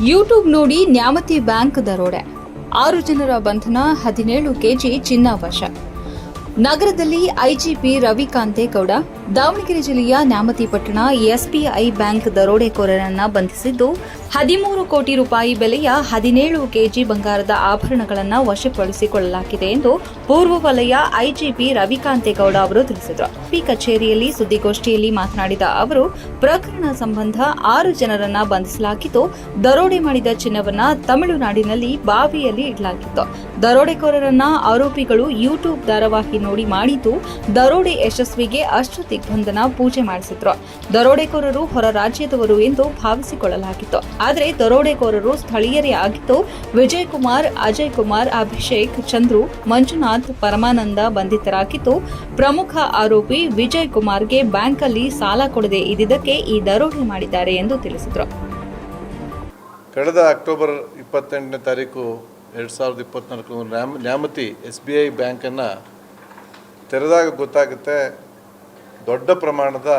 YouTube ನೋಡಿ Nyamathi bank ದರೋಡೆ. ಆರು ಜನರ ಬಂಧನ, ಹದಿನೇಳು ಕೆಜಿ ಚಿನ್ನ ವಶ ನಗರದಲ್ಲಿ ಐಜಿಪಿ ರವಿಕಾಂತೇಗೌಡ ದಾವಣಗೆರೆ ಜಿಲ್ಲೆಯ ನ್ಯಾಮತಿ ಪಟ್ಟಣ ಎಸ್ಬಿಐ ಬ್ಯಾಂಕ್ ದರೋಡೆಕೋರರನ್ನ ಬಂಧಿಸಿದ್ದು, ಹದಿಮೂರು ಕೋಟಿ ರೂಪಾಯಿ ಬೆಲೆಯ ಹದಿನೇಳು ಕೆಜಿ ಬಂಗಾರದ ಆಭರಣಗಳನ್ನು ವಶಪಡಿಸಿಕೊಳ್ಳಲಾಗಿದೆ ಎಂದು ಪೂರ್ವ ವಲಯ ಐಜಿಪಿ ರವಿಕಾಂತೇಗೌಡ ಅವರು ತಿಳಿಸಿದರು. ಪಿ ಕಚೇರಿಯಲ್ಲಿ ಸುದ್ದಿಗೋಷ್ಠಿಯಲ್ಲಿ ಮಾತನಾಡಿದ ಅವರು, ಪ್ರಕರಣ ಸಂಬಂಧ ಆರು ಜನರನ್ನ ಬಂಧಿಸಲಾಗಿದ್ದು, ದರೋಡೆ ಮಾಡಿದ ಚಿನ್ನವನ್ನ ತಮಿಳುನಾಡಿನಲ್ಲಿ ಬಾವಿಯಲ್ಲಿ ಇಡಲಾಗಿತ್ತು. ದರೋಡೆಕೋರರನ್ನ ಆರೋಪಿಗಳು ಯೂಟ್ಯೂಬ್ ಧಾರಾವಾಹಿ ನೋಡಿ ಮಾಡಿದ್ದು, ದರೋಡೆ ಯಶಸ್ವಿಗೆ ಅಷ್ಟು ದಿಗ್ಬಂಧನ ಪೂಜೆ ಮಾಡಿಸಿದ್ರು. ದರೋಡೆಕೋರರು ಹೊರ ರಾಜ್ಯದವರು ಎಂದು ಭಾವಿಸಿಕೊಳ್ಳಲಾಗಿತ್ತು. ಆದರೆ ದರೋಡೆಕೋರರು ಸ್ಥಳೀಯರೇ ಆಗಿದ್ದು ವಿಜಯ್ ಕುಮಾರ್ ಅಜಯ್ ಕುಮಾರ್ ಅಭಿಷೇಕ್, ಚಂದ್ರು, ಮಂಜುನಾಥ್, ಪರಮಾನಂದ ಬಂಧಿತರಾಗಿದ್ದು, ಪ್ರಮುಖ ಆರೋಪಿ ವಿಜಯ್ ಕುಮಾರ್ಗೆ ಬ್ಯಾಂಕಲ್ಲಿ ಸಾಲ ಕೊಡದೆ ಇದ್ದಿದ್ದಕ್ಕೆ ಈ ದರೋಡೆ ಮಾಡಿದ್ದಾರೆ ಎಂದು ತಿಳಿಸಿದರು. ಕಳೆದ ಅಕ್ಟೋಬರ್ ಇಪ್ಪತ್ತೆಂಟನೇ ತಾರೀಕು ಎರಡು ಸಾವಿರದ ಇಪ್ಪತ್ತ್ನಾಲ್ಕು ನ್ಯಾಮ, ನ್ಯಾಮತಿ ಎಸ್ ಬಿ ಐ ಬ್ಯಾಂಕನ್ನು ತೆರೆದಾಗ ಗೊತ್ತಾಗುತ್ತೆ ದೊಡ್ಡ ಪ್ರಮಾಣದ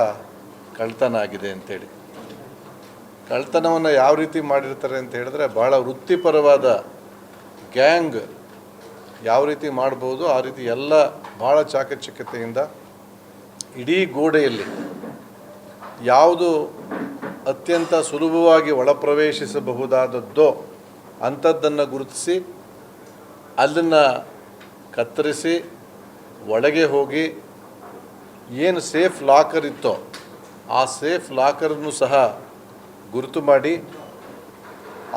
ಕಳ್ತನ ಆಗಿದೆ ಅಂತೇಳಿ. ಕಳ್ತನವನ್ನು ಯಾವ ರೀತಿ ಮಾಡಿರ್ತಾರೆ ಅಂತ ಹೇಳಿದ್ರೆ ಭಾಳ ವೃತ್ತಿಪರವಾದ ಗ್ಯಾಂಗ್ ಯಾವ ರೀತಿ ಮಾಡ್ಬೋದು, ಆ ರೀತಿ ಎಲ್ಲ ಭಾಳ ಚಾಕಚಕ್ಯತೆಯಿಂದ ಇಡೀ ಗೋಡೆಯಲ್ಲಿ ಯಾವುದು ಅತ್ಯಂತ ಸುಲಭವಾಗಿ ಒಳಪ್ರವೇಶಿಸಬಹುದಾದದ್ದೋ ಅಂಥದ್ದನ್ನು ಗುರುತಿಸಿ ಅದನ್ನು ಕತ್ತರಿಸಿ, ಒಳಗೆ ಹೋಗಿ ಏನು ಸೇಫ್ ಲಾಕರ್ ಇತ್ತೋ ಆ ಸೇಫ್ ಲಾಕರನ್ನು ಸಹ ಗುರುತು ಮಾಡಿ,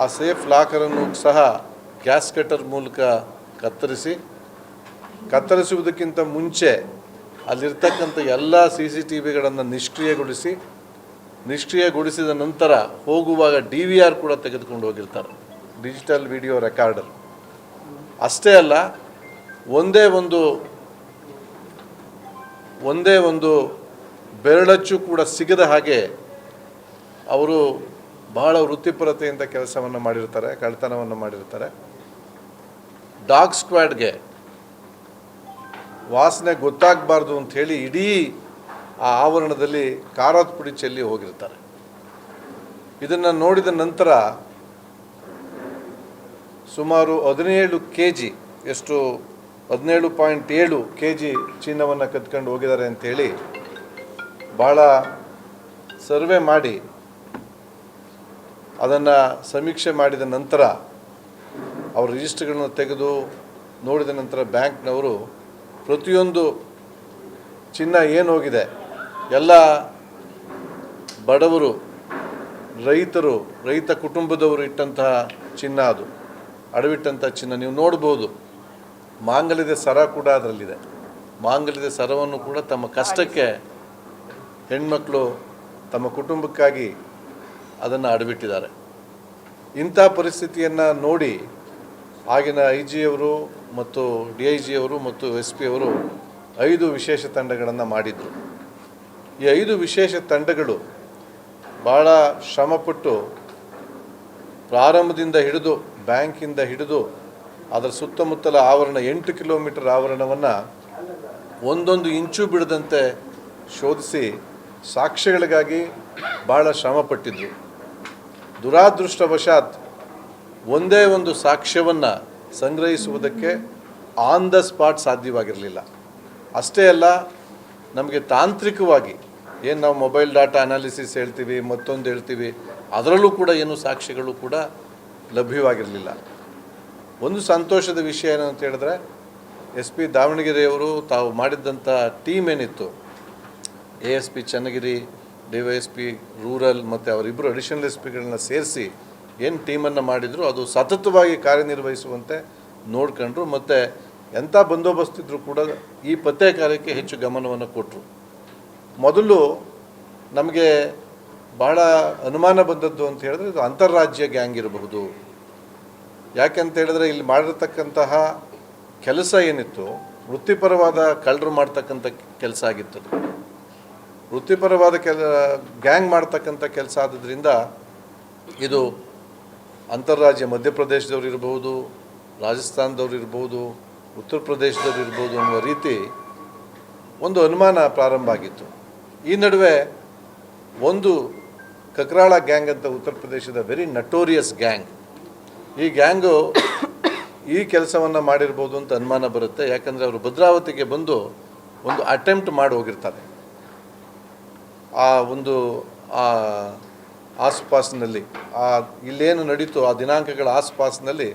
ಆ ಸೇಫ್ ಲಾಕರನ್ನು ಸಹ ಗ್ಯಾಸ್ ಕಟರ್ ಮೂಲಕ ಕತ್ತರಿಸಿ, ಕತ್ತರಿಸುವುದಕ್ಕಿಂತ ಮುಂಚೆ ಅಲ್ಲಿರ್ತಕ್ಕಂಥ ಎಲ್ಲ ಸಿ ಸಿ ಟಿ ವಿಗಳನ್ನು ನಿಷ್ಕ್ರಿಯಗೊಳಿಸಿ, ನಿಷ್ಕ್ರಿಯಗೊಳಿಸಿದ ನಂತರ ಹೋಗುವಾಗ ಡಿ ವಿ ಆರ್ ಕೂಡ ತೆಗೆದುಕೊಂಡು ಹೋಗಿರ್ತಾರೆ, ಡಿಜಿಟಲ್ ವಿಡಿಯೋ ರೆಕಾರ್ಡರ್. ಅಷ್ಟೇ ಅಲ್ಲ, ಒಂದೇ ಒಂದು ಒಂದೇ ಒಂದು ಬೆರಳಚ್ಚು ಕೂಡ ಸಿಗದ ಹಾಗೆ ಅವರು ಬಹಳ ವೃತ್ತಿಪರತೆಯಿಂದ ಕೆಲಸವನ್ನು ಮಾಡಿರ್ತಾರೆ ಕಳ್ತನವನ್ನು ಮಾಡಿರ್ತಾರೆ. ಡಾಗ್ ಸ್ಕ್ವಾಡ್ಗೆ ವಾಸನೆ ಗೊತ್ತಾಗಬಾರ್ದು ಅಂಥೇಳಿ ಇಡೀ ಆ ಆವರಣದಲ್ಲಿ ಖಾರದ ಪುಡಿ ಚೆಲ್ಲಿ ಹೋಗಿರ್ತಾರೆ. ಇದನ್ನು ನೋಡಿದ ನಂತರ ಸುಮಾರು ಹದಿನೇಳು ಕೆ ಜಿ ಎಷ್ಟು ಹದಿನೇಳು ಪಾಯಿಂಟ್ ಏಳು ಕೆ ಜಿ ಚಿನ್ನವನ್ನು ಕದ್ಕೊಂಡು ಹೋಗಿದ್ದಾರೆ ಅಂಥೇಳಿ ಭಾಳ ಸರ್ವೆ ಮಾಡಿ ಅದನ್ನು ಸಮೀಕ್ಷೆ ಮಾಡಿದ ನಂತರ ಅವ್ರ ರಿಜಿಸ್ಟರ್ಗಳನ್ನು ತೆಗೆದು ನೋಡಿದ ನಂತರ ಬ್ಯಾಂಕ್ನವರು ಪ್ರತಿಯೊಂದು ಚಿನ್ನ ಏನು ಹೋಗಿದೆ, ಎಲ್ಲ ಬಡವರು, ರೈತರು, ರೈತ ಕುಟುಂಬದವರು ಇಟ್ಟಂತಹ ಚಿನ್ನ ಅದು ಅಡವಿಟ್ಟಂಥ ಚಿನ್ನ ನೀವು ನೋಡ್ಬೋದು. ಮಾಂಗಲ್ಯದ ಸರ ಕೂಡ ಅದರಲ್ಲಿದೆ. ಮಾಂಗಲ್ಯದ ಸರವನ್ನು ಕೂಡ ತಮ್ಮ ಕಷ್ಟಕ್ಕೆ ಹೆಣ್ಮಕ್ಕಳು ತಮ್ಮ ಕುಟುಂಬಕ್ಕಾಗಿ ಅದನ್ನು ಅಡಬಿಟ್ಟಿದ್ದಾರೆ ಇಂಥ ಪರಿಸ್ಥಿತಿಯನ್ನು ನೋಡಿ ಆಗಿನ ಐ ಜಿಯವರು ಮತ್ತು ಡಿ ಐ ಜಿಯವರು ಮತ್ತು ಎಸ್ ಪಿ ಅವರು ಐದು ವಿಶೇಷ ತಂಡಗಳನ್ನು ಮಾಡಿದರು. ಈ ಐದು ವಿಶೇಷ ತಂಡಗಳು ಭಾಳ ಶ್ರಮಪಟ್ಟು ಪ್ರಾರಂಭದಿಂದ ಹಿಡಿದು ಬ್ಯಾಂಕಿಂದ ಹಿಡಿದು ಅದರ ಸುತ್ತಮುತ್ತಲ ಆವರಣ ಎಂಟು ಕಿಲೋಮೀಟರ್ ಆವರಣವನ್ನು ಒಂದೊಂದು ಇಂಚು ಬಿಡದಂತೆ ಶೋಧಿಸಿ ಸಾಕ್ಷ್ಯಗಳಿಗಾಗಿ ಭಾಳ ಶ್ರಮಪಟ್ಟಿದ್ದರು ದುರಾದೃಷ್ಟವಶಾತ್ ಒಂದೇ ಒಂದು ಸಾಕ್ಷ್ಯವನ್ನು ಸಂಗ್ರಹಿಸುವುದಕ್ಕೆ ಆನ್ ದ ಸ್ಪಾಟ್ ಸಾಧ್ಯವಾಗಿರಲಿಲ್ಲ. ಅಷ್ಟೇ ಅಲ್ಲ, ನಮಗೆ ತಾಂತ್ರಿಕವಾಗಿ ಏನು ನಾವು ಮೊಬೈಲ್ ಡಾಟಾ ಅನಾಲಿಸಿಸ್ ಹೇಳ್ತೀವಿ, ಮತ್ತೊಂದು ಹೇಳ್ತೀವಿ, ಅದರಲ್ಲೂ ಕೂಡ ಏನು ಸಾಕ್ಷ್ಯಗಳು ಕೂಡ ಲಭ್ಯವಾಗಿರಲಿಲ್ಲ. ಒಂದು ಸಂತೋಷದ ವಿಷಯ ಏನು ಅಂತ ಹೇಳಿದ್ರೆ, ಎಸ್ ಪಿ ದಾವಣಗೆರೆಯವರು ತಾವು ಮಾಡಿದ್ದಂಥ ಟೀಮ್ ಏನಿತ್ತು, A S P Channagiri, D Y S P, rural ಮತ್ತು ಅವರಿಬ್ಬರು ಅಡಿಷನಲ್ ಎಸ್ ಪಿಗಳನ್ನ ಸೇರಿಸಿ ಏನು ಟೀಮನ್ನು ಮಾಡಿದ್ರು, ಅದು ಸತತವಾಗಿ ಕಾರ್ಯನಿರ್ವಹಿಸುವಂತೆ ನೋಡ್ಕೊಂಡ್ರು. ಮತ್ತು ಎಂಥ ಬಂದೋಬಸ್ತ್ ಇದ್ದರೂ ಕೂಡ ಈ ಪತ್ತೆ ಕಾರ್ಯಕ್ಕೆ ಹೆಚ್ಚು ಗಮನವನ್ನು ಕೊಟ್ಟರು ಮೊದಲು ನಮಗೆ ಭಾಳ ಅನುಮಾನ ಬಂದದ್ದು ಅಂತ ಹೇಳಿದ್ರೆ ಇದು ಅಂತಾರಾಜ್ಯ ಗ್ಯಾಂಗ್ ಇರಬಹುದು. ಯಾಕೆಂತ ಹೇಳಿದ್ರೆ ಇಲ್ಲಿ ಮಾಡಿರ್ತಕ್ಕಂತಹ ಕೆಲಸ ಏನಿತ್ತು, ವೃತ್ತಿಪರವಾದ ಕಳ್ಳರು ಮಾಡ್ತಕ್ಕಂಥ ಕೆಲಸ ಆಗಿತ್ತು ವೃತ್ತಿಪರವಾದ ಕೆಲ, ಗ್ಯಾಂಗ್ ಮಾಡ್ತಕ್ಕಂಥ ಕೆಲಸ ಆದ್ದರಿಂದ ಇದು ಅಂತಾರಾಜ್ಯ ಮಧ್ಯಪ್ರದೇಶದವ್ರು ಇರಬಹುದು ರಾಜಸ್ಥಾನದವ್ರು ಇರ್ಬೋದು, ಉತ್ತರ ಪ್ರದೇಶದವ್ರು ಇರ್ಬೋದು ಅನ್ನುವ ರೀತಿ ಒಂದು ಅನುಮಾನ ಪ್ರಾರಂಭ ಆಗಿತ್ತು. ಈ ನಡುವೆ ಒಂದು ಕಕ್ರಾಳ ಗ್ಯಾಂಗ್ ಅಂತ ಉತ್ತರ ಪ್ರದೇಶದ ವೆರಿ ನಟೋರಿಯಸ್ ಗ್ಯಾಂಗ್. ಈ ಗ್ಯಾಂಗು ಈ ಕೆಲಸವನ್ನು ಮಾಡಿರ್ಬೋದು ಅಂತ ಅನುಮಾನ ಬರುತ್ತೆ. ಯಾಕಂದರೆ ಅವರು ಭದ್ರಾವತಿಗೆ ಬಂದು ಒಂದು ಅಟೆಂಪ್ಟ್ ಮಾಡಿ ಹೋಗಿರ್ತಾರೆ. ಆ ಒಂದು, ಆ ಆಸುಪಾಸಿನಲ್ಲಿ, ಆ ಇಲ್ಲೇನು ನಡೀತು ಆ ದಿನಾಂಕಗಳ ಆಸುಪಾಸಿನಲ್ಲಿ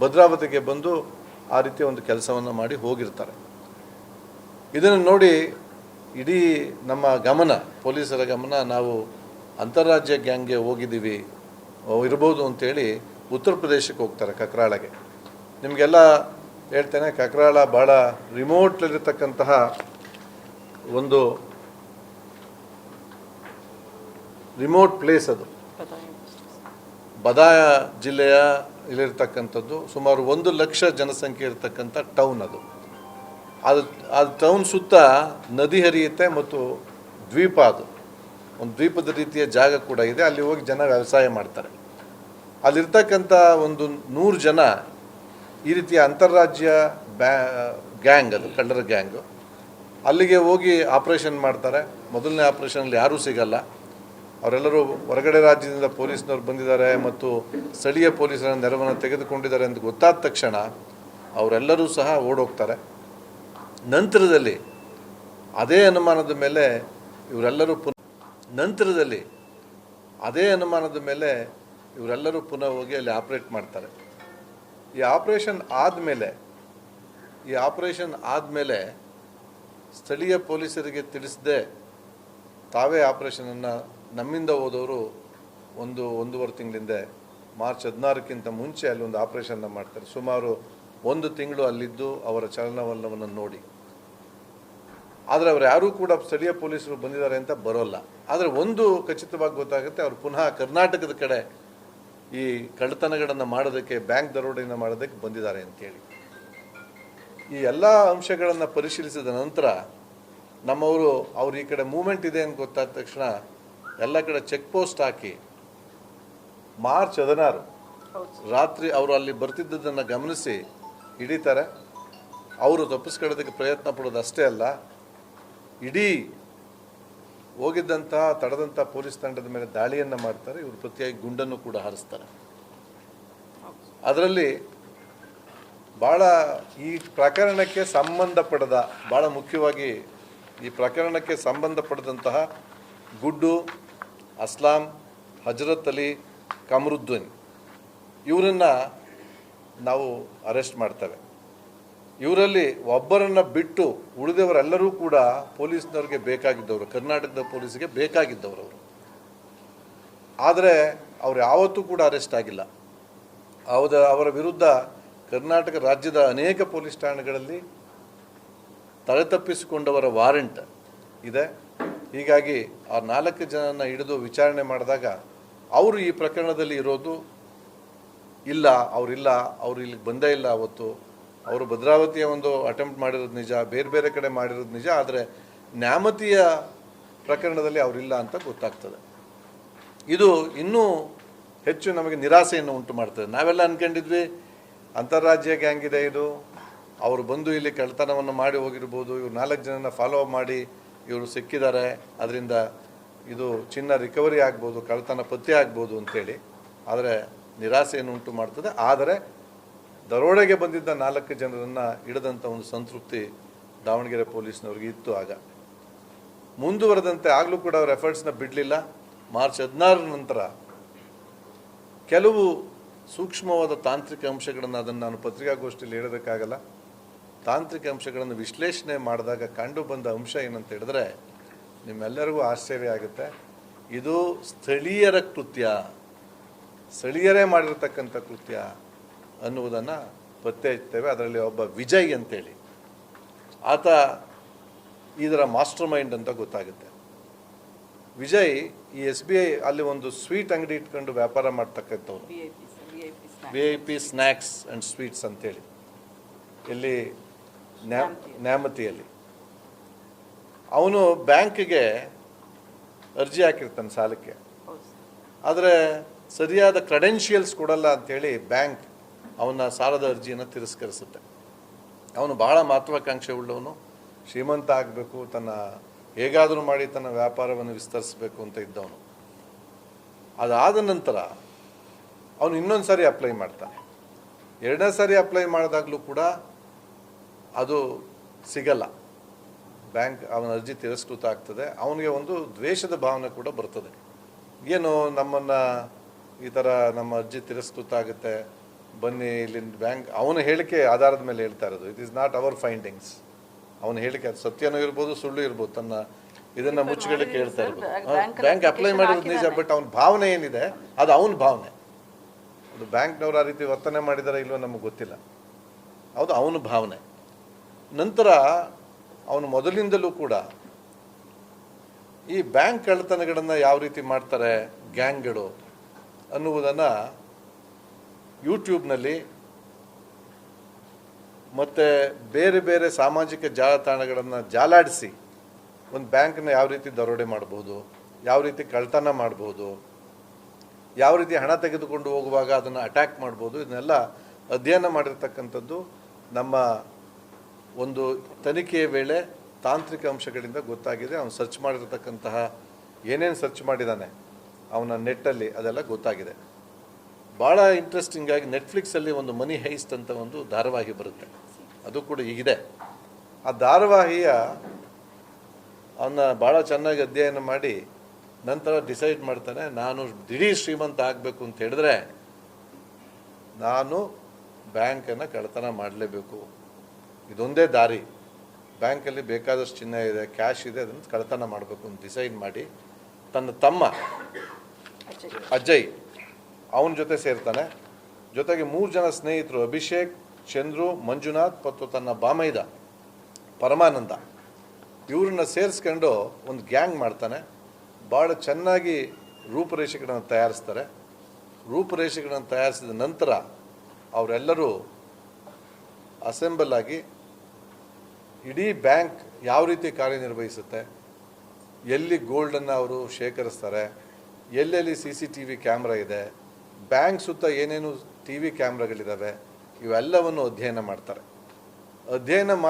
ಭದ್ರಾವತಿಗೆ ಬಂದು ಆ ರೀತಿ ಒಂದು ಕೆಲಸವನ್ನು ಮಾಡಿ ಹೋಗಿರ್ತಾರೆ. ಇದನ್ನು ನೋಡಿ ಇಡೀ ನಮ್ಮ ಗಮನ, ಪೊಲೀಸರ ಗಮನ, ನಾವು ಅಂತಾರಾಜ್ಯ ಗ್ಯಾಂಗ್ಗೆ ಹೋಗಿದ್ದೀವಿ ಇರ್ಬೋದು ಅಂತೇಳಿ ಉತ್ತರ ಪ್ರದೇಶಕ್ಕೆ ಹೋಗ್ತಾರೆ ಕಕ್ರಾಳಗೆ. ನಿಮಗೆಲ್ಲ ಹೇಳ್ತೇನೆ, ಕಕ್ರಾಳ ಭಾಳ ರಿಮೋಟ್ಲಿರತಕ್ಕಂತಹ ಒಂದು ರಿಮೋಟ್ ಪ್ಲೇಸ್ ಅದು. ಬದಾಯ ಜಿಲ್ಲೆಯ ಇಲ್ಲಿರ್ತಕ್ಕಂಥದ್ದು ಸುಮಾರು ಒಂದು ಲಕ್ಷ ಜನಸಂಖ್ಯೆ ಇರತಕ್ಕಂಥ ಟೌನ್ ಅದು. ಅದು, ಆ ಟೌನ್ ಸುತ್ತ ನದಿ ಹರಿಯುತ್ತೆ ಮತ್ತು ದ್ವೀಪ ಅದು. ಒಂದು ದ್ವೀಪದ ರೀತಿಯ ಜಾಗ ಕೂಡ ಇದೆ, ಅಲ್ಲಿ ಹೋಗಿ ಜನ ವ್ಯವಸಾಯ ಮಾಡ್ತಾರೆ. ಅಲ್ಲಿರ್ತಕ್ಕಂಥ ಒಂದು ನೂರು ಜನ ಈ ರೀತಿಯ ಅಂತಾರಾಜ್ಯ ಬ್ಯಾ, ಗ್ಯಾಂಗ್ ಅದು, ಕಳ್ಳರ ಗ್ಯಾಂಗು. ಅಲ್ಲಿಗೆ ಹೋಗಿ ಆಪ್ರೇಷನ್ ಮಾಡ್ತಾರೆ. ಮೊದಲನೇ ಆಪ್ರೇಷನಲ್ಲಿ ಯಾರೂ ಸಿಗಲ್ಲ. ಅವರೆಲ್ಲರೂ ಹೊರಗಡೆ ರಾಜ್ಯದಿಂದ ಪೊಲೀಸ್ನವ್ರು ಬಂದಿದ್ದಾರೆ ಮತ್ತು ಸ್ಥಳೀಯ ಪೊಲೀಸರ ನೆರವನ್ನು ತೆಗೆದುಕೊಂಡಿದ್ದಾರೆ ಅಂತ ಗೊತ್ತಾದ ತಕ್ಷಣ ಅವರೆಲ್ಲರೂ ಸಹ ಓಡೋಗ್ತಾರೆ. ನಂತರದಲ್ಲಿ ಅದೇ ಅನುಮಾನದ ಮೇಲೆ ಇವರೆಲ್ಲರೂ ಪುನಃ, ನಂತರದಲ್ಲಿ ಅದೇ ಅನುಮಾನದ ಮೇಲೆ ಇವರೆಲ್ಲರೂ ಪುನಃ ಹೋಗಿ ಅಲ್ಲಿ ಆಪ್ರೇಟ್ ಮಾಡ್ತಾರೆ. ಈ ಆಪ್ರೇಷನ್ ಆದಮೇಲೆ, ಈ ಆಪ್ರೇಷನ್ ಆದಮೇಲೆ ಸ್ಥಳೀಯ ಪೊಲೀಸರಿಗೆ ತಿಳಿಸದೆ ತಾವೇ ಆಪ್ರೇಷನನ್ನು ನಮ್ಮಿಂದ ಹೋದವರು ಒಂದು ಒಂದೂವರೆ ತಿಂಗಳಿಂದ, ಮಾರ್ಚ್ ಹದಿನಾರಕ್ಕಿಂತ ಮುಂಚೆ ಅಲ್ಲಿ ಒಂದು ಆಪ್ರೇಷನ್ನ ಮಾಡ್ತಾರೆ. ಸುಮಾರು ಒಂದು ತಿಂಗಳು ಅಲ್ಲಿದ್ದು ಅವರ ಚಲನವಲನವನ್ನು ನೋಡಿ. ಆದರೆ ಅವ್ರು ಯಾರೂ ಕೂಡ ಸ್ಥಳೀಯ ಪೊಲೀಸರು ಬಂದಿದ್ದಾರೆ ಅಂತ ಬರೋಲ್ಲ. ಆದರೆ ಒಂದು ಖಚಿತವಾಗಿ ಗೊತ್ತಾಗುತ್ತೆ, ಅವ್ರು ಪುನಃ ಕರ್ನಾಟಕದ ಕಡೆ ಈ ಕಳ್ಳತನಗಳನ್ನು ಮಾಡೋದಕ್ಕೆ ಬ್ಯಾಂಕ್ ದರೋಡೆಯನ್ನು ಮಾಡೋದಕ್ಕೆ ಬಂದಿದ್ದಾರೆ ಅಂತೇಳಿ. ಈ ಎಲ್ಲ ಅಂಶಗಳನ್ನು ಪರಿಶೀಲಿಸಿದ ನಂತರ ನಮ್ಮವರು, ಅವ್ರು ಈ ಕಡೆ ಮೂಮೆಂಟ್ ಇದೆ ಅಂತ ಗೊತ್ತಾದ ತಕ್ಷಣ ಎಲ್ಲ ಕಡೆ ಚೆಕ್ ಪೋಸ್ಟ್ ಹಾಕಿ, ಮಾರ್ಚ್ ಹದಿನಾರು ರಾತ್ರಿ ಅವರು ಅಲ್ಲಿ ಬರ್ತಿದ್ದದನ್ನು ಗಮನಿಸಿ ಹಿಡಿತಾರೆ. ಅವರು ತಪ್ಪಿಸ್ಕೊಳ್ಳೋದಕ್ಕೆ ಪ್ರಯತ್ನ ಪಡೋದು ಅಷ್ಟೇ ಅಲ್ಲ, ಇಡೀ ಹೋಗಿದ್ದಂತಹ ತಡೆದಂಥ ಪೊಲೀಸ್ ತಂಡದ ಮೇಲೆ ದಾಳಿಯನ್ನು ಮಾಡ್ತಾರೆ, ಇವರು ಪ್ರತಿಯಾಗಿ ಗುಂಡನ್ನು ಕೂಡ ಹಾರಿಸ್ತಾರೆ. ಅದರಲ್ಲಿ ಭಾಳ ಈ ಪ್ರಕರಣಕ್ಕೆ ಸಂಬಂಧಪಡದ ಭಾಳ ಮುಖ್ಯವಾಗಿ ಈ ಪ್ರಕರಣಕ್ಕೆ ಸಂಬಂಧಪಡದಂತಹ ಗುಡ್ಡು, ಅಸ್ಲಾಂ, ಹಜರತ್ ಅಲಿ, ಕಮರುದ್ದೀನ್, ಇವರನ್ನು ನಾವು ಅರೆಸ್ಟ್ ಮಾಡ್ತೇವೆ. ಇವರಲ್ಲಿ ಒಬ್ಬರನ್ನ ಬಿಟ್ಟು ಉಳಿದವರೆಲ್ಲರೂ ಕೂಡ ಪೊಲೀಸ್ನವ್ರಿಗೆ ಬೇಕಾಗಿದ್ದವರು, ಕರ್ನಾಟಕದ ಪೊಲೀಸ್ಗೆ ಬೇಕಾಗಿದ್ದವರು ಅವರು. ಆದರೆ ಅವ್ರು ಯಾವತ್ತೂ ಕೂಡ ಅರೆಸ್ಟ್ ಆಗಿಲ್ಲ. ಅವರ ಅವರ ವಿರುದ್ಧ ಕರ್ನಾಟಕ ರಾಜ್ಯದ ಅನೇಕ ಪೊಲೀಸ್ ಠಾಣೆಗಳಲ್ಲಿ ತಲೆತಪ್ಪಿಸಿಕೊಂಡವರ ವಾರೆಂಟ್ ಇದೆ. ಹೀಗಾಗಿ ಆ ನಾಲ್ಕು ಜನನ ಹಿಡಿದು ವಿಚಾರಣೆ ಮಾಡಿದಾಗ ಅವರು ಈ ಪ್ರಕರಣದಲ್ಲಿ ಇರೋದು ಇಲ್ಲ, ಅವರಿಲ್ಲ, ಅವರು ಇಲ್ಲಿಗೆ ಬಂದೇ ಇಲ್ಲ ಅವತ್ತು. ಅವರು ಭದ್ರಾವತಿಯ ಒಂದು ಅಟೆಂಪ್ಟ್ ಮಾಡಿರೋದು ನಿಜ, ಬೇರೆ ಬೇರೆ ಕಡೆ ಮಾಡಿರೋದು ನಿಜ, ಆದರೆ ನ್ಯಾಮತಿಯ ಪ್ರಕರಣದಲ್ಲಿ ಅವರಿಲ್ಲ ಅಂತ ಗೊತ್ತಾಗ್ತದೆ. ಇದು ಇನ್ನೂ ಹೆಚ್ಚು ನಮಗೆ ನಿರಾಸೆಯನ್ನು ಉಂಟು ಮಾಡ್ತದೆ. ನಾವೆಲ್ಲ ಅನ್ಕೊಂಡಿದ್ವಿ ಅಂತಾರಾಜ್ಯ ಗ್ಯಾಂಗ್ ಇದೆ ಇದು, ಅವರು ಬಂದು ಇಲ್ಲಿ ಕಳ್ತನವನ್ನು ಮಾಡಿ ಹೋಗಿರ್ಬೋದು, ಇವರು ನಾಲ್ಕು ಜನನ ಫಾಲೋ ಮಾಡಿ ಇವರು ಸಿಕ್ಕಿದ್ದಾರೆ ಅದರಿಂದ ಇದು ಚಿನ್ನ ರಿಕವರಿ ಆಗ್ಬೋದು ಕಳ್ತನ ಪತ್ತೆ ಆಗ್ಬೋದು ಅಂತೇಳಿ, ಆದರೆ ನಿರಾಸೆಯನ್ನು ಉಂಟು ಮಾಡ್ತದೆ. ಆದರೆ ದರೋಡೆಗೆ ಬಂದಿದ್ದ ನಾಲ್ಕು ಜನರನ್ನು ಹಿಡಿದಂಥ ಒಂದು ಸಂತೃಪ್ತಿ ದಾವಣಗೆರೆ ಪೊಲೀಸ್ನವ್ರಿಗೆ ಇತ್ತು ಆಗ. ಮುಂದುವರೆದಂತೆ ಆಗಲೂ ಕೂಡ ಅವ್ರ ಎಫರ್ಟ್ಸ್ನ ಬಿಡಲಿಲ್ಲ. ಮಾರ್ಚ್ ಹದಿನಾರರ ನಂತರ ಕೆಲವು ಸೂಕ್ಷ್ಮವಾದ ತಾಂತ್ರಿಕ ಅಂಶಗಳನ್ನು ಅದನ್ನು ನಾನು ಪತ್ರಿಕಾಗೋಷ್ಠಿಯಲ್ಲಿ ಹೇಳೋದಕ್ಕಾಗಲ್ಲ. ತಾಂತ್ರಿಕ ಅಂಶಗಳನ್ನು ವಿಶ್ಲೇಷಣೆ ಮಾಡಿದಾಗ ಕಂಡು ಬಂದ ಅಂಶ ಏನಂತ ಹೇಳಿದ್ರೆ ನಿಮ್ಮೆಲ್ಲರಿಗೂ ಆಶ್ಚರ್ಯ ಆಗುತ್ತೆ. ಇದು ಸ್ಥಳೀಯರ ಕೃತ್ಯ. ಸ್ಥಳೀಯರೇ ಮಾಡಿರತಕ್ಕಂಥ ಕೃತ್ಯ. ಅನ್ನುವುದನ್ನು ಪತ್ತೆ ಹಚ್ತೇವೆ ಅದರಲ್ಲಿ ಒಬ್ಬ ವಿಜಯ್ ಅಂತೇಳಿ. ಆತ ಇದರ ಮಾಸ್ಟರ್ ಮೈಂಡ್ ಅಂತ ಗೊತ್ತಾಗುತ್ತೆ. ವಿಜಯ್ ಈ ಎಸ್ ಬಿ ಐ ಅಲ್ಲಿ ಒಂದು ಸ್ವೀಟ್ ಅಂಗಡಿ ಇಟ್ಕೊಂಡು ವ್ಯಾಪಾರ ಮಾಡ್ತಕ್ಕಂಥವ್ರು V I P snacks and sweets ಅಂತೇಳಿ. ಇಲ್ಲಿ ನ್ಯಾ ನ್ಯಾಮತಿಯಲ್ಲಿ. ಅವನು ಬ್ಯಾಂಕ್ಗೆ ಅರ್ಜಿ ಹಾಕಿರ್ತಾನೆ ಸಾಲಕ್ಕೆ. ಆದರೆ ಸರಿಯಾದ ಕ್ರೆಡೆನ್ಷಿಯಲ್ಸ್ ಕೊಡಲ್ಲ ಅಂಥೇಳಿ ಬ್ಯಾಂಕ್ ಅವನ ಸಾಲದ ಅರ್ಜಿಯನ್ನು ತಿರಸ್ಕರಿಸುತ್ತೆ. ಅವನು ಬಹಳ ಮಹತ್ವಾಕಾಂಕ್ಷೆ ಉಳ್ಳವನು. ಶ್ರೀಮಂತ ಆಗಬೇಕು, ತನ್ನ ಹೇಗಾದರೂ ಮಾಡಿ ತನ್ನ ವ್ಯಾಪಾರವನ್ನು ವಿಸ್ತರಿಸಬೇಕು ಅಂತ ಇದ್ದವನು. ಅದಾದ ನಂತರ ಅವನು ಇನ್ನೊಂದು ಸಾರಿ ಅಪ್ಲೈ ಮಾಡ್ತಾನೆ. ಎರಡನೇ ಸಾರಿ ಅಪ್ಲೈ ಮಾಡಿದಾಗಲೂ ಕೂಡ ಅದು ಸಿಗಲ್ಲ. ಬ್ಯಾಂಕ್ ಅವನ ಅರ್ಜಿ ತಿರಸ್ಕೃತ ಆಗ್ತದೆ. ಅವನಿಗೆ ಒಂದು ದ್ವೇಷದ ಭಾವನೆ ಕೂಡ ಬರ್ತದೆ. ಏನು ನಮ್ಮನ್ನು ಈ ಥರ ನಮ್ಮ ಅರ್ಜಿ ತಿರಸ್ಕೃತ ಆಗುತ್ತೆ ಬನ್ನಿ ಇಲ್ಲಿ ಬ್ಯಾಂಕ್ ಅವನ ಹೇಳಿಕೆ ಆಧಾರದ ಮೇಲೆ ಹೇಳ್ತಾ ಇರೋದು. It is not our findings ಅವನ ಹೇಳಿಕೆ ಅದು ಸತ್ಯನೂ ಇರ್ಬೋದು ಸುಳ್ಳು ಇರ್ಬೋದು ತನ್ನ ಇದನ್ನ ಮುಚ್ಚುಗಳಿಗೆ ಹೇಳ್ತಾ ಇರ್ಬೋದು. ಬ್ಯಾಂಕ್ ಅಪ್ಲೈ ಮಾಡಿರೋದು ನಿಜ ಬಟ್ ಅವನ ಭಾವನೆ ಏನಿದೆ ಅದು ಅವನ ಭಾವನೆ. ಅದು ಬ್ಯಾಂಕ್ನವ್ರು ಆ ರೀತಿ ವರ್ತನೆ ಮಾಡಿದಾರೆ ಇಲ್ವೋ ನಮಗೆ ಗೊತ್ತಿಲ್ಲ. ಹೌದು ಅವನ ಭಾವನೆ. ನಂತರ ಅವನು ಮೊದಲಿಂದಲೂ ಕೂಡ ಈ ಬ್ಯಾಂಕ್ ಕಳ್ಳತನಗಳನ್ನು ಯಾವ ರೀತಿ ಮಾಡ್ತಾರೆ ಗ್ಯಾಂಗ್ಗಳು ಅನ್ನುವುದನ್ನು ಯೂಟ್ಯೂಬ್ನಲ್ಲಿ ಮತ್ತು ಬೇರೆ ಬೇರೆ ಸಾಮಾಜಿಕ ಜಾಲತಾಣಗಳನ್ನು ಜಾಲಾಡಿಸಿ ಒಂದು ಬ್ಯಾಂಕ್ನ ಯಾವ ರೀತಿ ದರೋಡೆ ಮಾಡ್ಬೋದು, ಯಾವ ರೀತಿ ಕಳ್ತನ ಮಾಡ್ಬೋದು, ಯಾವ ರೀತಿ ಹಣ ತೆಗೆದುಕೊಂಡು ಹೋಗುವಾಗ ಅದನ್ನು ಅಟ್ಯಾಕ್ ಮಾಡ್ಬೋದು, ಇದನ್ನೆಲ್ಲ ಅಧ್ಯಯನ ಮಾಡಿರ್ತಕ್ಕಂಥದ್ದು ನಮ್ಮ ಒಂದು ತನಿಖೆಯ ವೇಳೆ ತಾಂತ್ರಿಕ ಅಂಶಗಳಿಂದ ಗೊತ್ತಾಗಿದೆ. ಅವನು ಸರ್ಚ್ ಮಾಡಿರತಕ್ಕಂತಹ ಏನೇನು ಸರ್ಚ್ ಮಾಡಿದ್ದಾನೆ ಅವನ ನೆಟ್ಟಲ್ಲಿ ಅದೆಲ್ಲ ಗೊತ್ತಾಗಿದೆ. ಭಾಳ ಇಂಟ್ರೆಸ್ಟಿಂಗ್ ಆಗಿ ನೆಟ್ಫ್ಲಿಕ್ಸಲ್ಲಿ ಒಂದು ಮನಿ ಹೈಸ್ಟ್ ಅಂತ ಒಂದು ಧಾರಾವಾಹಿ ಬರುತ್ತೆ. ಅದು ಕೂಡ ಈಗಿದೆ ಆ ಧಾರಾವಾಹಿಯ ಅವನ್ನ ಭಾಳ ಚೆನ್ನಾಗಿ ಅಧ್ಯಯನ ಮಾಡಿ ನಂತರ ಡಿಸೈಡ್ ಮಾಡ್ತಾನೆ ನಾನು ದಿಢೀರ್ ಶ್ರೀಮಂತ ಆಗಬೇಕು ಅಂತ ಹೇಳಿದ್ರೆ ನಾನು ಬ್ಯಾಂಕನ್ನು ಕಳ್ಳತನ ಮಾಡಲೇಬೇಕು. ಇದೊಂದೇ ದಾರಿ. ಬ್ಯಾಂಕಲ್ಲಿ ಬೇಕಾದಷ್ಟು ಚಿನ್ನ ಇದೆ ಕ್ಯಾಶ್ ಇದೆ ಅದನ್ನು ಕಳ್ಳತನ ಮಾಡಬೇಕು ಅಂತ ಡಿಸೈಡ್ ಮಾಡಿ ತನ್ನ ತಮ್ಮ ಅಜಯ್ ಅವನ ಜೊತೆ ಸೇರ್ತಾನೆ. ಜೊತೆಗೆ ಮೂರು ಜನ ಸ್ನೇಹಿತರು, ಅಭಿಷೇಕ್, ಚಂದ್ರು, ಮಂಜುನಾಥ್ ಮತ್ತು ತನ್ನ ಬಾಮೈದ, ಪರಮಾನಂದ. ಇವ್ರನ್ನ ಸೇರಿಸ್ಕೊಂಡು ಒಂದು ಗ್ಯಾಂಗ್ ಮಾಡ್ತಾನೆ. ಭಾಳ ಚೆನ್ನಾಗಿ ರೂಪುರೇಷೆಗಳನ್ನು ತಯಾರಿಸ್ತಾರೆ. ರೂಪುರೇಷೆಗಳನ್ನು ತಯಾರಿಸಿದ ನಂತರ ಅವರೆಲ್ಲರೂ ಅಸೆಂಬಲ್ ಆಗಿ ಇಡೀ ಬ್ಯಾಂಕ್ ಯಾವ ರೀತಿ ಕಾರ್ಯನಿರ್ವಹಿಸುತ್ತೆ, ಎಲ್ಲಿ ಗೋಲ್ಡನ್ನು ಅವರು ಶೇಖರಿಸ್ತಾರೆ, ಎಲ್ಲೆಲ್ಲಿ C C T V camera ಇದೆ ಬ್ಯಾಂಕ್ ಸುತ್ತ ಏನೇನು ಟಿ ವಿ ಕ್ಯಾಮ್ರಾಗಳಿದ್ದಾವೆ ಇವೆಲ್ಲವನ್ನು ಅಧ್ಯಯನ ಮಾಡ್ತಾರೆ. ಅಧ್ಯಯನ